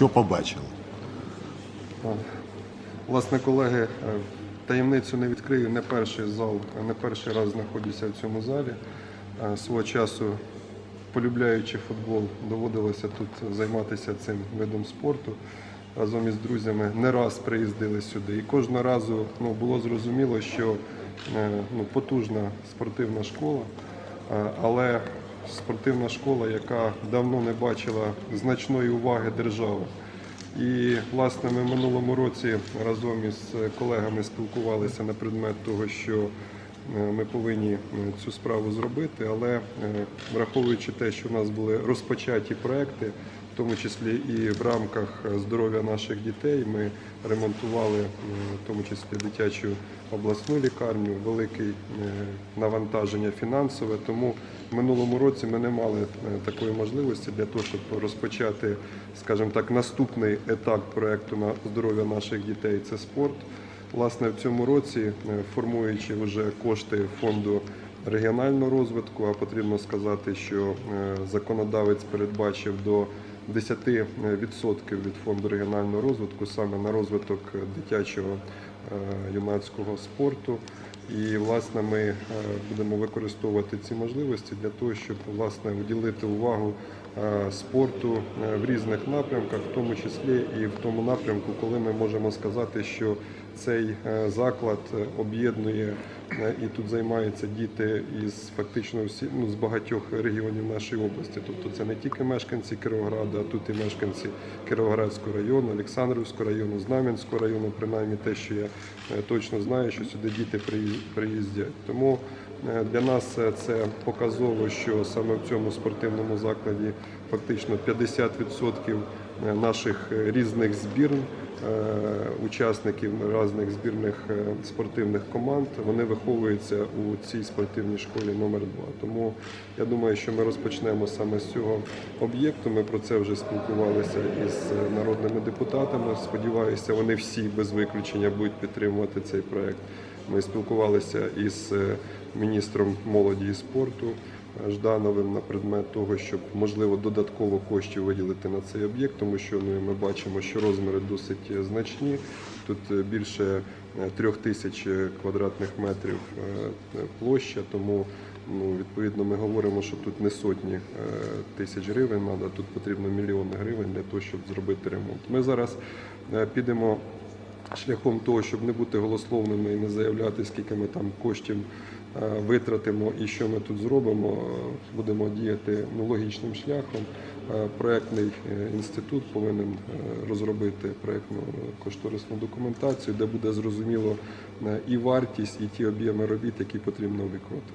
Що побачили? Власне, колеги, е, таємницю не відкрию. Не перший зал, не перший раз знаходжуся в цьому залі. Е, Свого часу, полюбляючи футбол, доводилося тут займатися цим видом спорту. Разом із друзями не раз приїздили сюди. І кожного разу ну, було зрозуміло, що е, ну, потужна спортивна школа, але спортивна школа, яка давно не бачила значної уваги держави. І власне ми минулому році разом із колегами спілкувалися на предмет того, що ми повинні е, цю справу зробити, але е, враховуючи те, що в нас були розпочаті проекти, в тому числі і в рамках здоров'я наших дітей, ми ремонтували е, в тому числі дитячу обласну лікарню, велике навантаження фінансове. Тому в минулому році ми не мали е, такої можливості для того, щоб розпочати, скажімо так, наступний етап проекту на здоров'я наших дітей це спорт. Власне, в цьому році, е, формуючи вже кошти фонду регіонального розвитку, а потрібно сказати, що е, законодавець передбачив до 10% від фонду регіонального розвитку саме на розвиток дитячого е, юнацького спорту. І власне ми е, будемо використовувати ці можливості для того, щоб власне уділити увагу е, спорту е, в різних напрямках, в тому числі і в тому напрямку, коли ми можемо сказати, що цей е, заклад е, об'єднує е, і тут займаються діти із фактично всі ну, з багатьох регіонів нашої області. Тобто це не тільки мешканці Кіровограда, а тут і мешканці Кіровоградського району, Олександрівського району, Знам'янського району, принаймні те, що я точно знаю, що сюди діти приїздять. Тому для нас це показово, що саме в цьому спортивному закладі фактично 50% наших е, різних збірн, е, учасників різних збірних е, спортивних команд, вони виховуються у цій спортивній школі номер 2 Тому я думаю, що ми розпочнемо саме з цього об'єкту. Ми про це вже спілкувалися із е, народними депутатами. Сподіваюся, вони всі без виключення будуть підтримувати цей проект. Ми спілкувалися із е, міністром молоді і спорту е, Ждановим на предмет того, щоб можливо додатково коштів виділити на цей об'єкт, тому що ну, ми бачимо, що розміри досить значні. Тут е, більше е, трьох тисяч е, квадратних метрів площа, тому ну, відповідно ми говоримо, що тут не сотні тисяч гривень треба, тут потрібно мільйони гривень для того, щоб зробити ремонт. Ми зараз підемо шляхом того, щоб не бути голословними і не заявляти, скільки ми там коштів е, витратимо і що ми тут зробимо, е, будемо діяти ну, логічним шляхом. Е, Проектний інститут повинен розробити проектну е, кошторисну документацію, де буде зрозуміло і вартість, і ті об'єми робіт, які потрібно виконати.